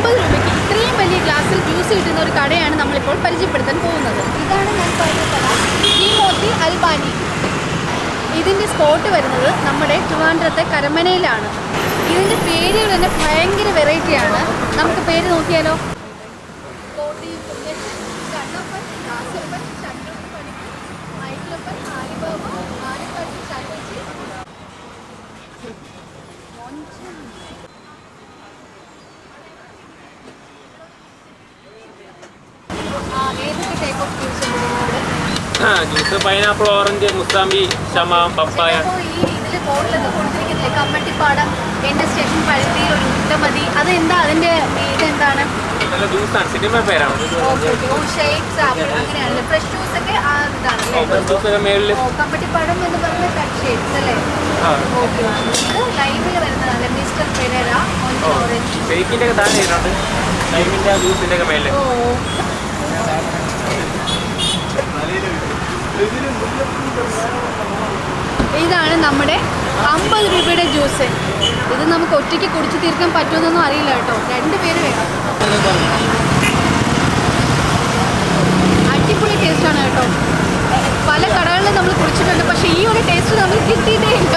അമ്പത് രൂപയ്ക്ക് ഇത്രയും വലിയ ഗ്ലാസ്സിൽ ജ്യൂസ് കിട്ടുന്ന ഒരു കടയാണ് നമ്മളിപ്പോൾ പരിചയപ്പെടുത്താൻ പോകുന്നത്. ഇതാണ് ഞാൻ പറഞ്ഞ കട. ഈ അൽബാനി. ഇതിന്റെ സ്പോട്ട് വരുന്നത് നമ്മുടെ ട്രിവാൻഡ്രത്തെ കരമനയിലാണ്. ഇതിന്റെ പേരുകൾ തന്നെ ഭയങ്കര വെറൈറ്റിയാണ് നമുക്ക് പേര് നോക്കിയാലോ? കോട്ടി, കുഞ്ഞച്ചൻ, ടൈപ്പ് ഓഫ് ജ്യൂസ് ഉണ്ട് ആ ജ്യൂസ് പൈനാപ്പിൾ ഓറഞ്ച് മുസാമ്പി ഷമാം പപ്പായ. കമ്മട്ടിപ്പാടം എന്റെ സ്റ്റേഷൻ പഴുതി ഒരു മുട്ടമതി ഇതെന്താണ് എന്ന് പറഞ്ഞ അല്ലേ? ലൈവിൽ വരുന്നതല്ലേ മിസ്റ്റർ പെരേര ഓറഞ്ച്. താഴെ ജ്യൂസിന്റെ ഒക്കെ മേലെ ഇതാണ് നമ്മുടെ അമ്പത് രൂപയുടെ ജ്യൂസ്. ഇത് നമുക്ക് ഒറ്റയ്ക്ക് കുടിച്ചു തീർക്കാൻ പറ്റുമെന്നൊന്നും അറിയില്ല കേട്ടോ. രണ്ട് പേര് വേണം. അടിപൊളി ടേസ്റ്റാണ് കേട്ടോ. പല കടകളിലും നമ്മൾ കുടിച്ചിട്ടുണ്ട്. പക്ഷെ ഈ ഒരു ടേസ്റ്റ് നമ്മൾ കിട്ടിയിട്ടേ ഇല്ല.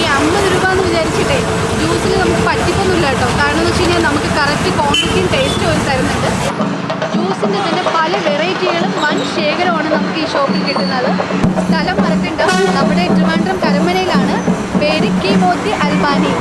ഈ അമ്പത് രൂപ എന്ന് വിചാരിച്ചിട്ടേ ജ്യൂസിൽ നമുക്ക് പറ്റിപ്പൊന്നുമില്ല കേട്ടോ. കാരണം എന്ന് വെച്ച് കഴിഞ്ഞാൽ നമുക്ക് കറക്റ്റ് ക്വാണ്ടിറ്റിയും ടേസ്റ്റും അവർ തരുന്നുണ്ട്. ജ്യൂസിന്റെ തന്നെ പല ശേഖരമാണ് നമുക്ക് ഈ ഷോപ്പിൽ കിട്ടുന്നത്. സ്ഥലം മറക്കണ്ട നമ്മുടെ ട്രിവാൻഡ്രം കരമനയിലാണ് പേര് കി മോത്തി അൽബാനി